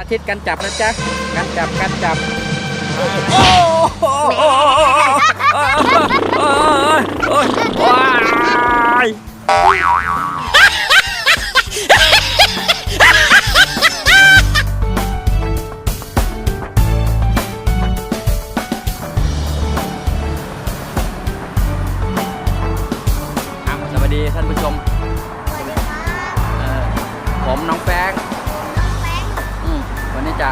าธิตการจับนะจ๊ะการจับการจับโอ้โหโอ้ย จะ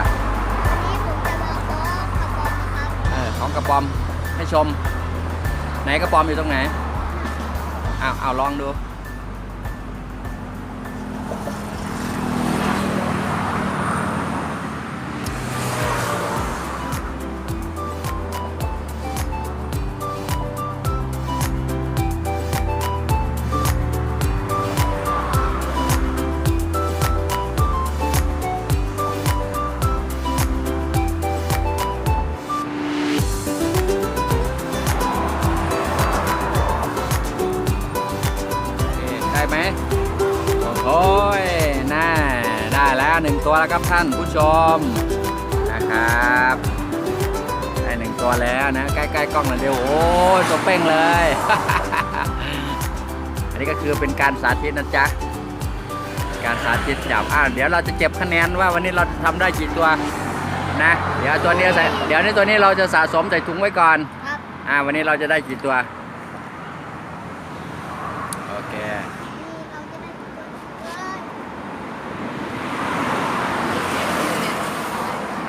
วันนี้ผมจะมาโค้กกระป๋องนะครับเออของกระปอมให้ชม ไหนกระปอมอยู่ตรงไหนอ้าวอ้าวลองดู ครับท่านผู้ชมนะครับได้หนึ่งตัวแล้วนะใกล้ๆกล้องหน่อยเดียวโอ้ยตัวเป้งเลย อันนี้ก็คือเป็นการสาธิตนะจ๊ะการสาธิตจับอ่าเดี๋ยวเราจะเก็บคะแนนว่าวันนี้เราทำได้กี่ตัวนะ เดี๋ยวตัวนี้ใส่เดี๋ยวนี้ตัวนี้เราจะสะสมใส่ถุงไว้ก่อนครับอ่าวันนี้เราจะได้กี่ตัว โอเค นี่เราจะได้เลย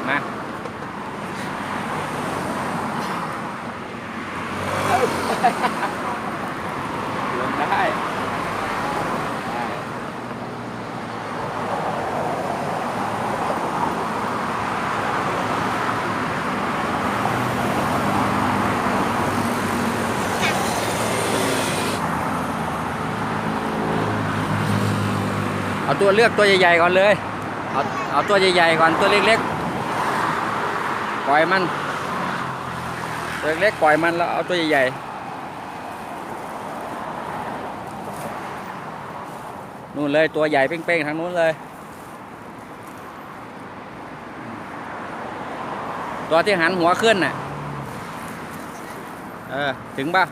มา ลงได้ได้ เอาตัวเลือกตัวใหญ่ๆก่อนเลย เอาเอาตัวใหญ่ๆก่อนตัวเล็กๆ ปล่อยมัน ตัวเล็กๆปล่อยมันแล้วเอาตัวใหญ่ๆ นู่นเลยตัวใหญ่เป้งๆทางนู้นเลย ตัวที่หันหัวขึ้นน่ะ เออถึงป่ะ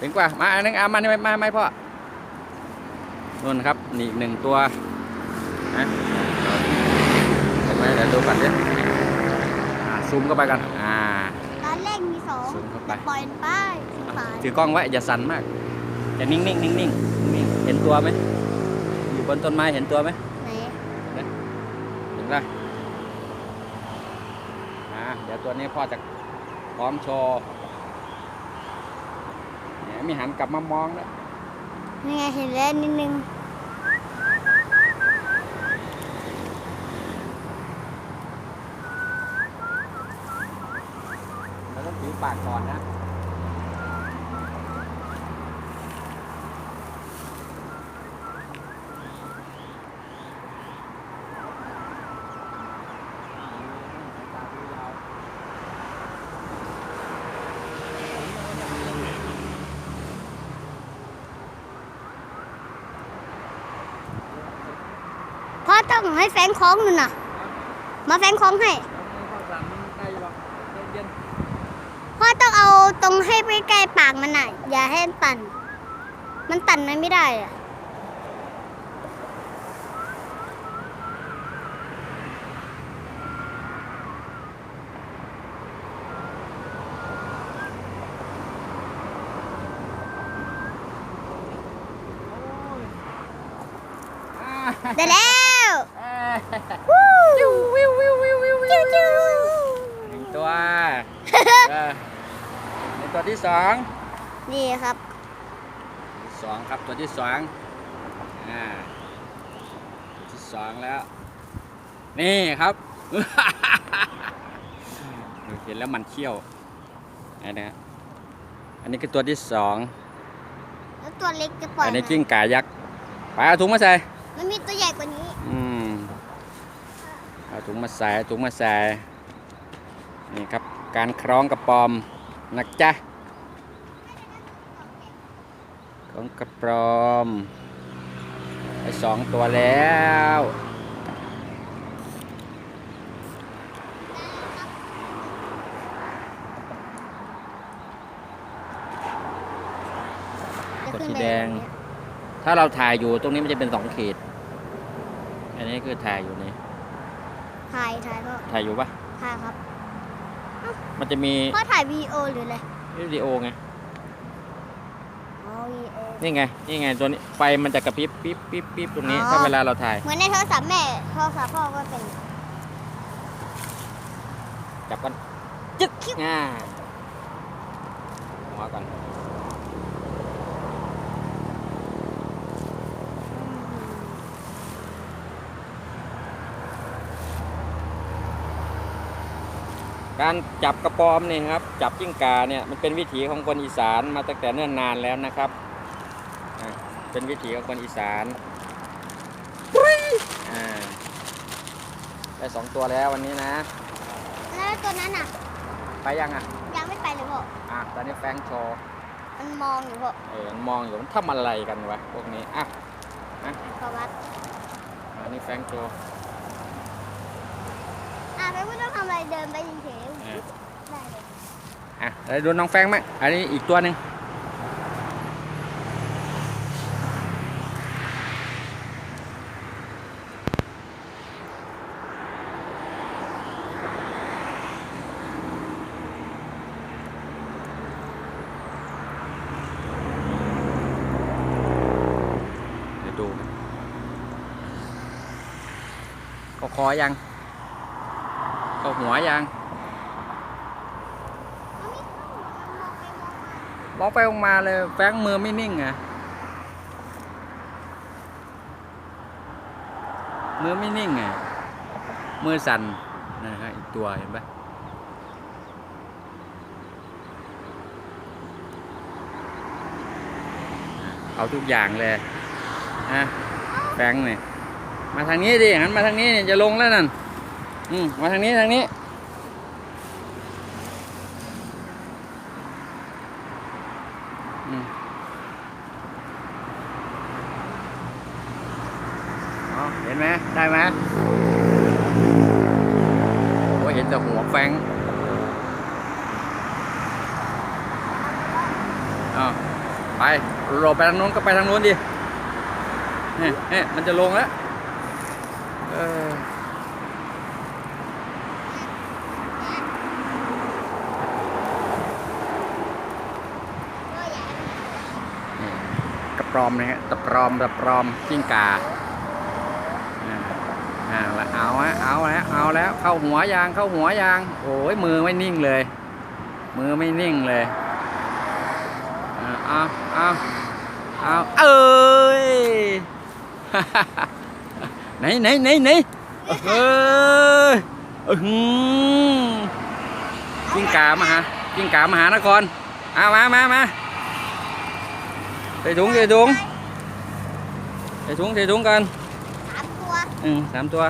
ถึงป่ะ มาอันนึงอามานี่ไม่มาไม่พ่อนู่นครับ นี่อีกหนึ่งตัวนะเห็นไหมเดี๋ยวดูก่อนดิอ่าซูมเข้าไปกันอ่าร้านแรกมีสองซูมเข้าไปปล่อยไป้ายสายถือกล้องไว้อย่าสั่นมากจะนิ่งๆนิ่งๆนิ่งๆนิ่งๆเห็นตัวไหมอยู่บนต้นไม้เห็นตัวไหมไหนเห็นปะอ่าเดี๋ยวตัวนี้พ่อจะพร้อมโชว์เนี่ยมีหันกลับมามองแล้วนี่ไงเห็นแล้วนิดนึง เราต้องถือ ปากก่อนนะพ่อต้องให้แฟนคล้องหนึ่งน่ะ มาแฟนคล้องให้พ่อสั่นใกล้หรอกเย็นพ่อต้อง เอาตรงให้ไปใกล้ปากมันน่ะ อย่าให้มันตัน มันตันมันไม่ได้อะ ๆอ่า ได้แล้ว เอ้ย วิววิววิววิววิววิววิว หนึ่งตัวเออในตัวที่สอง นี่ครับสองครับตัวที่สองอ่าตัวที่สองแล้ว นี่ครับ เห็นแล้วมันเขี้ยวอันนี้อันนี้คือตัวที่สองแล้วตัวเล็กจะปล่อยอันนี้ไหมกิ้งก่ายักษ์ไปเอาถุงมาใส่มันมีตัวใหญ่กว่านี้ อืมเอาถุงมาใส่เอาถุงมาใส่นี่ครับการคล้องกระปอมนะจ๊ะ ของกระปลอมสองตัวแล้วกดสีแดง ถ้าเราถ่ายอยู่ตรงนี้มันจะเป็นสองขีด อันนี้คือถ่ายอยู่นี่ ถ่ายถ่ายก็ถ่ายอยู่ปะถ่ายครับ มันจะมีพ่อถ่ายวีโอหรืออะไรวีโอไง นี่ไง นี่ไงตัวนี้ไฟมันจะกระพริบปิ๊บปิ๊บปิ๊บตรงนี้ อ๋อ ถ้าเวลาเราถ่าย เหมือนในโทรศัพท์แม่โทรศัพท์พ่อก็เป็น จับกันจึ๊กง่าหัวก่อนการจับกระปอมเนี่ยครับ จับจิ้งกาเนี่ยมันเป็นวิถีของคนอีสานมาตั้งแต่เนิ่นนานแล้วนะครับอะ เป็นวิถีของคนอีสานอ่าได้สองตัวแล้ววันนี้นะ แล้วตัวนั้นอะ ไปยังอะ ยังไม่ไปเลยพ่ออะตอนนี้แฟรงค์โชว์มันมองอยู่พ่อเออมันมองอยู่มันทำอะไรกันวะพวกนี้อะพอวัดอันนี้แฟรงค์โชว์อะไม่ต้องทำอะไรเดินไปเฉยเออๆได้เลยอะเดี๋ยวดูน้องแฟรงค์มั้งอันนี้อีกตัวหนึ่งเดี๋ยวดูกันเขาคอ ยังเขาหัวยังมองไปมองมาเลยแฟรงมือไม่นิ่งอะมือไม่นิ่งอะมือสั่นนะฮะอีกตัวเห็นปะเอาทุกอย่างเลยนะแฟงเนี่ย มาทางนี้ดิหันมาทางนี้เนี่ยจะลงแล้วนั่นอืมมาทางนี้ทางนี้ เห็นไหมได้ไหมโอ้เห็นแต่หัวแฟงอาไปโรไปทางนู้นก็ไปทางนู้นดิเนี่ยเนี่ยมันจะลงแล้ว เออก็อยากให้มันนี่กระปรอมนะฮะตะปรอมตะปรอมจิ้งกาอ่าอ่าแล้วเอาฮะเอาแล้วเอาแล้วเข้าหัวยางเข้าหัวยางโอ้ยมือไม่นิ่งเลย มือไม่นิ่งเลยอ่าเอาเอาเอาเอ้ย ไหนไหนไหนไหนเอ้ยอื้อหือจิ้งกามาหาจิ้งกามหานครเอามามามาใส่ถุงใส่ถุงใส่ถุงใส่ถุงกันสามตัวอืมสามตัว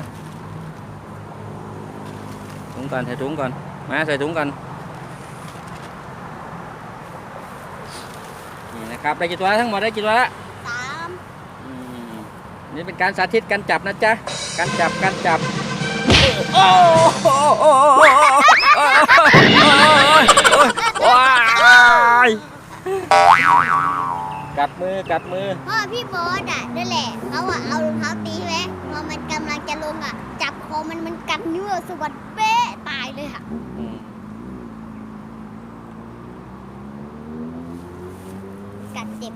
ถุงก่อนใส่ถุงก่อนมาใส่ถุงก่อนนี่นะครับได้กี่ตัวแล้วทั้งหมดได้กี่ตัวแล้วสามอืม นี่เป็นการสาธิตการจับนะจ๊ะ การจับการจับโอ้โหโอ้โหโอ้โหโอ้โหว้ายกัดมือกัดมือ พ่อพี่โบอสอะนั่นแหละเขาอะเอารองเท้าตีใช่ไหมพอมันกำลังจะลงอะ จับคอมันมันกัดนิ้วสะบัดเป๊ะตายเลยค่ะ อืมกัดเจ็บ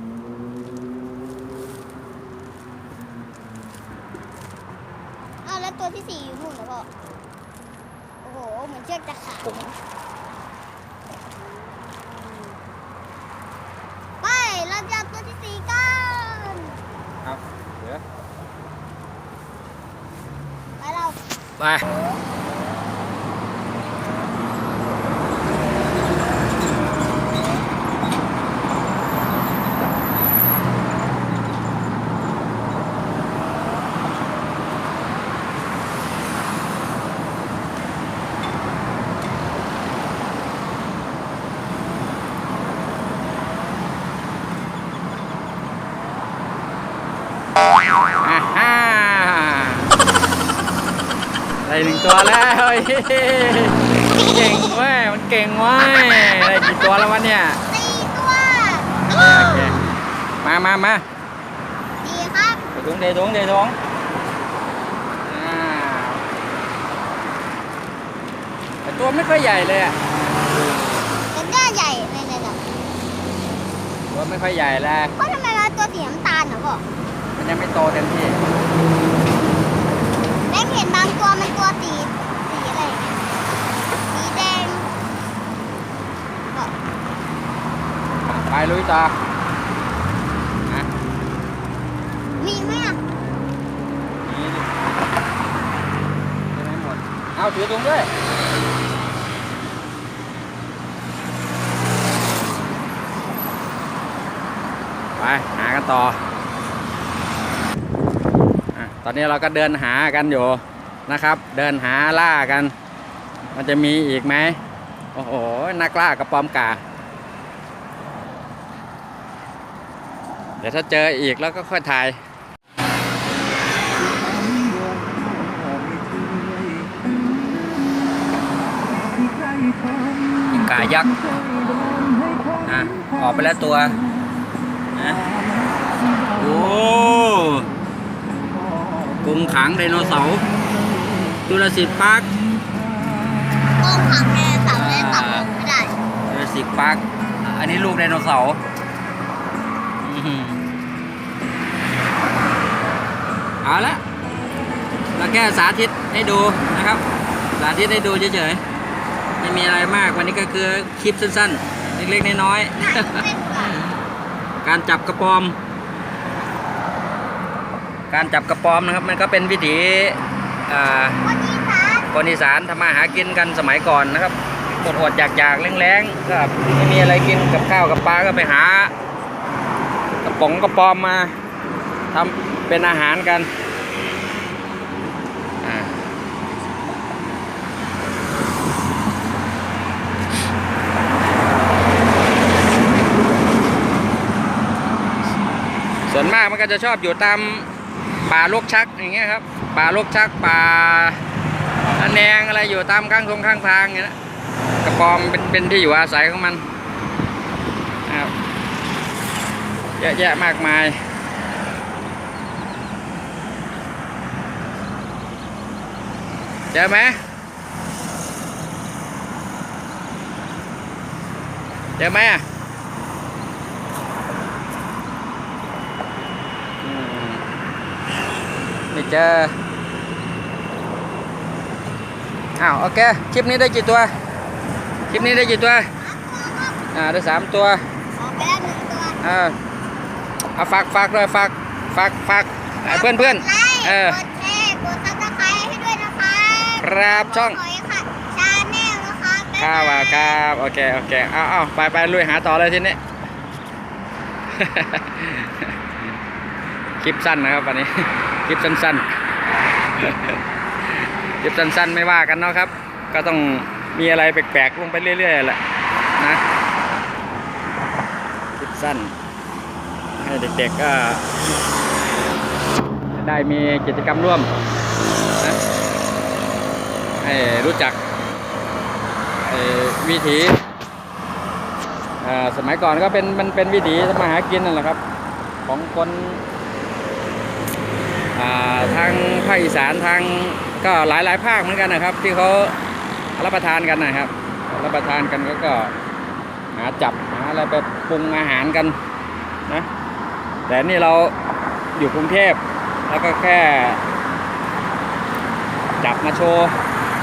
อ้าว แล้วตัวที่สี่อยู่นู่นเหรอพ่อโอ้โห เหมือนเชือกจะขาดผมไปเราจะเอาตัวที่สี่กันครับเหลือไปเรา ไปอ่าฮ่าได้หนึ่ง ตัวแล้วเฮ้ยเก่งเว้ยมันเก่งเว้ยได้กี่ตัวแล้ววะเนี่ยสี่ตัวโอเคโอเคไปมามามาดีครับเดี๋ยวถุงเดี๋ยวถุงเดี๋ยวถุงอ่าแต่ตัวไม่ค่อยใหญ่เลยอะแต่ก็ใหญ่เลยเนี่ยเนี่ยตัวไม่ค่อยใหญ่เลยเพราะทำไมเราตัวสีน้ำตาลเหรอพ่อมันยังไม่โตเต็มที่ แม่งเห็นบาง ตัวมันตัวสีสีอะไรเนี่ยสีแดงก็ไปลุยต่อนะมีไหมอะนี่ดิยังไม่หมด เอาถือถุงด้วย ไป หากันต่ออะตอนนี้เราก็เดินหากันอยู่ นะครับ เดินหาล่ากัน มันจะมีอีกไหมโอ้โหนักล่ากระปอมกาเดี๋ยวถ้าเจออีกแล้วก็ค่อยถ่ายกายักษ์อะออกไปแล้วตัวนะโอ้กรงขังไดโนเสาร์ จุลศิษย์ปาร์คกองขังแกเสาได้ต่ำลงไม่ได้จุลศิษย์ปาร์คอันนี้ลูกไดโนเสาร์อื้อหือเอาละเราแค่สาธิตให้ดูนะครับ สาธิตให้ดูเฉยๆ ไม่มีอะไรมากวันนี้ก็คือคลิปสั้นๆ เล็กๆ น้อยๆน่าจะเป็นกว่าการจับกระปอม การจับกระปอมนะครับ มันก็เป็นวิถีอ่า คนอีสานคนอีสานทำมาหากินกันสมัยก่อนนะครับอดอดๆอยากๆแรงๆก็ไม่มีอะไรกินกับข้าวกับปลาก็ไปหากระป๋องกระปอมมาทำเป็นอาหารกันอ่าส่วนมากมันก็จะชอบอยู่ตามป่าลกชักอย่างเงี้ยครับ ป่าลกชักป่าระแนงอะไรอยู่ตามข้างทงข้างทางอย่างเงี้ยนะกระปอมเป็นเป็นที่อยู่อาศัยของมันนะครับเยอะแยะมากมายเจอไหมเจอไหมอะไม่เจอ อ้าวโอเคคลิปนี้ได้กี่ตัวคลิปนี้ได้กี่ตัวอ่าได้สามตัวออกไปแล้วหนึ่งตัวเออเอาฝากฝากด้วยฝากฝากฝากเพื่อนเพื่อนกดไลค์ๆเออกดแชร์กดซับสไครต์ให้ด้วยนะคะครับช่องหอยค่ะชาแนลนะคะบ๊ายข้าวบาอะยครับโอเคโอเคเอาเอาไปไปลุยหาต่อเลยทีนี้คลิปสั้นนะครับวันนี้ คลิปสั้นๆ คลิปสั้นๆ ไม่ว่ากันเนาะครับ ก็ต้องมีอะไรแปลกๆลงไปเรื่อยๆแหละนะคลิปสั้น ให้เด็กๆก็ได้มีกิจกรรมร่วมนะให้รู้จักวิถีอ่อสมัยก่อนก็เป็นมันเป็นวิถีทำมาหากินนั่นแหละครับ ของคนทางภาคอีสานทาง ก็หลายหลายภาคเหมือนกันนะครับ ที่เขารับประทานกันนะครับ รับประทานกันก็ก็หาจับหาอะไรไปปรุงอาหารกันนะแต่นี่เราอยู่กรุงเทพแล้วก็แค่จับมาโชว์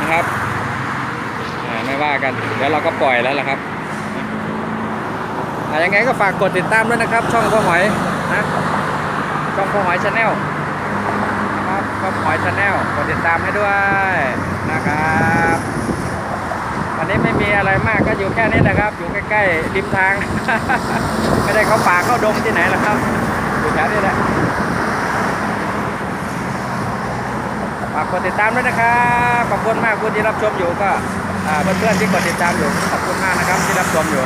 นะครับไม่ว่ากันเดี๋ยวเราก็ปล่อยแล้วล่ะครับอ่ายังไงก็ฝากกดติดตามด้วยนะครับ ช่องพ่อหอยนะช่องพ่อหอยชาแนล ครับพ่อหอยชาแนลกดติดตามให้ด้วยนะครับวันนี้ไม่มีอะไรมากก็อยู่แค่นี้แหละครับ อยู่ใกล้ๆริมทาง ไม่ได้เข้าป่าเข้าดงที่ไหนหรอกครับอยู่แถวนี้แหละฝากกดติดตามด้วยนะครับขอบคุณมากผู้ที่รับชมอยู่ก็เพื่อนๆที่กดติดตามอยู่ขอบคุณมากนะครับที่รับชมอยู่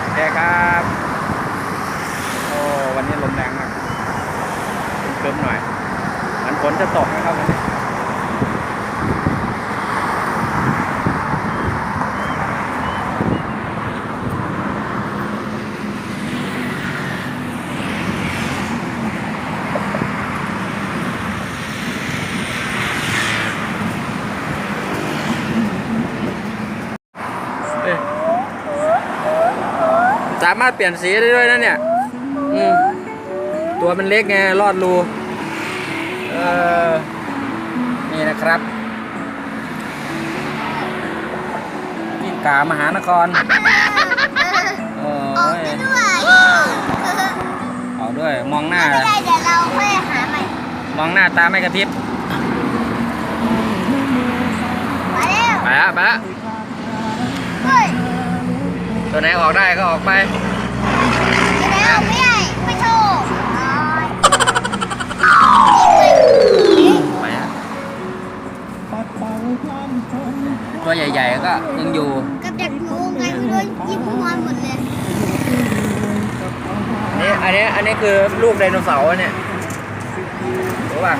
โอเคครับโอ้วันนี้ลมแรงมากครึ้มหน่อย นจะตกนะครับวันนี้สามารถเปลี่ยนสีได้ด้วยนะเนี่ย ตัวมันเล็กไง รอดรู เออนี่นะครับกิ้งก่ามหานครโอ้ออกยได้ด้วยเอาด้วยมองหน้า ไม่ได้เดี๋ยวเราค่อยหาใหม่มองหน้าตาไม่กระพริบมาแล้วไปละไปละเฮ้ยตัวไหนออกได้ก็ออกไป ตัวใหญ่ ๆ ก็ยังอยู่กับดักงูไงไม่รู้ยิงพวกมันหมดเลยนี่อันนี้อันนี้คือลูกไดโนเสาร์อะเนี่ยรู้ป่ะ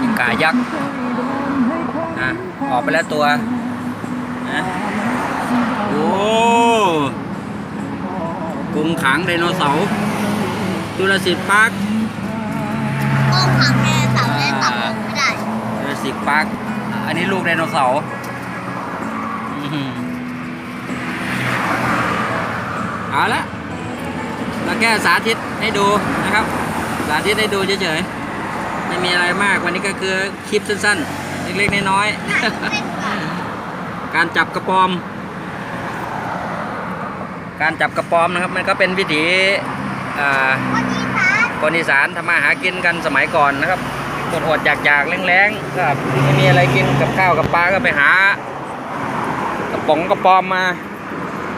กินกายักษ์อะออกไปแล้วตัว นะโอ้กรุงขังไดโนเสาร์จุลศิษย์พาร์คกล้องขังแกเสาและตับลงไม่ได้จูราสสิกพาร์คอันนี้ลูกไดโนเสาร์อื้อหือเอาละเราแค่สาธิตให้ดูนะครับ สาธิตให้ดูเฉยๆไม่มีอะไรมากวันนี้ก็คือคลิปสั้นๆ เล็กๆ น้อยน่าจะเป็นกว่าๆ การจับกระปอม การจับกระปอมนะครับมันก็เป็นวิถีคนอีสานทำมาหากินกันสมัยก่อนนะครับอดอดๆอยากๆแรงๆก็ไม่มีอะไรกินกับข้าวกับปลาก็ไปหากระป๋องกระปอมมา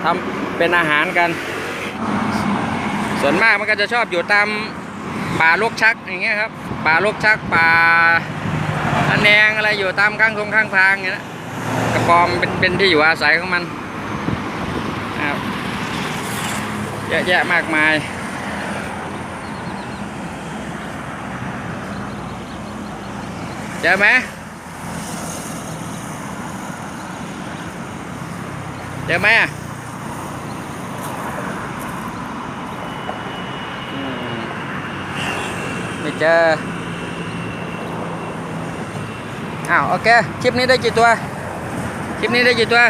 ทำเป็นอาหารกัน ส่วนมากมันก็จะชอบอยู่ตามป่าลกชักอย่างเงี้ยครับป่าลกชักป่าอันแนงอะไรอยู่ตามข้างทงข้างทางอย่างเงี้ยน กระปอมเป็นเป็นที่อยู่อาศัยของมันนะครับเยอะแยะมากมายเจอไหมเจอไหมอะอืมไม่เจออ้าวโอเค คลิปนี้ได้กี่ตัว คลิปนี้ได้กี่ตัว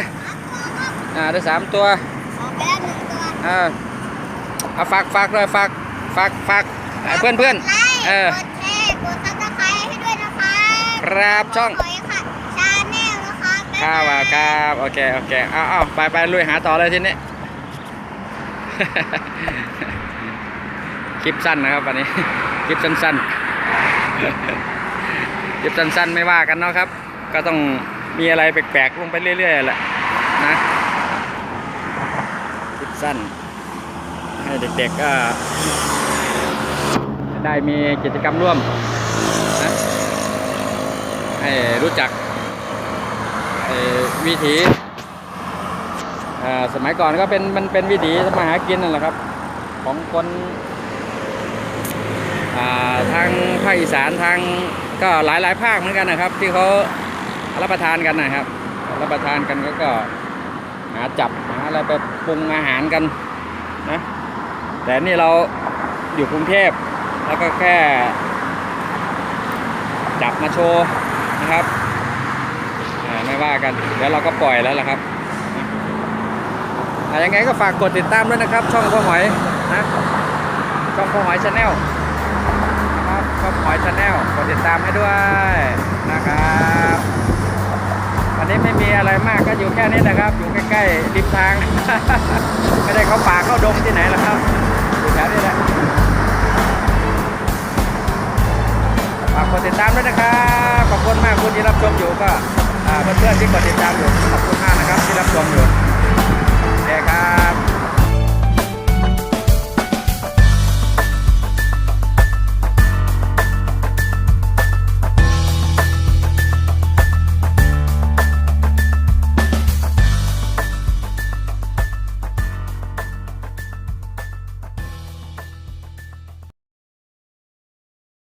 อ่าได้สามตัวออกไปแล้วหนึ่งตัวเออเอาฝากฝากเลยฝากฝากฝากเอ่อเพื่อนเพื่อนไลค์เออ กดแชร์กดซับสไครต์ให้ด้วยนะคะครับช่องหอยค่ะชาแนลนะคะบ๊ายครับบาอะยครับโอเคโอเคเอาเอาไปไปลุยหาต่อเลยทีนี้คลิปสั้นนะครับวันนี้ คลิปสั้นๆคลิปสั้นๆไม่ว่ากันเนาะครับ ก็ต้อง มีอะไรแปลกๆลงไปเรื่อยๆแหละนะคลิปสั้น ให้เด็กๆก็ได้มีกิจกรรมร่วมนะให้รู้จักวิถีอ่าสมัยก่อนก็เป็นมันเป็นวิถีมาหากินนั่นแหละครับ ของคนอ่าทางภาคอีสานทางก็หลายหลายๆภาคเหมือนกันนะครับ ที่เขา รับประทานกันนะครับ รับประทานกันก็ก็หาจับหาอะไรไปปรุงอาหารกันนะแต่นี่เราอยู่กรุงเทพแล้วก็แค่ จับมาโชว์นะครับไม่ว่ากันเดี๋ยวเราก็ปล่อยแล้วล่ะครับอยังไงก็ฝากกดติดตามด้วยนะครับ ช่องพ่อหอยนะช่องพ่อหอยชาแนลนะครับพ่อหอยชาแนลกดติดตามให้ด้วยนะครับ นี้ไม่มีอะไรมากก็อยู่แค่นี้นะครับ อยู่ใกล้ๆริมทาง ไม่ได้เข้าป่าเข้าดงที่ไหนหรอกครับอยู่แถวนี้แหละฝากกดติดตามด้วยนะครับขอบคุณมากคุณที่รับชมอยู่ก็เพื่อนๆที่กดติดตามอยู่ขอบคุณมากนะครับที่รับชมอยู่โอเคครับ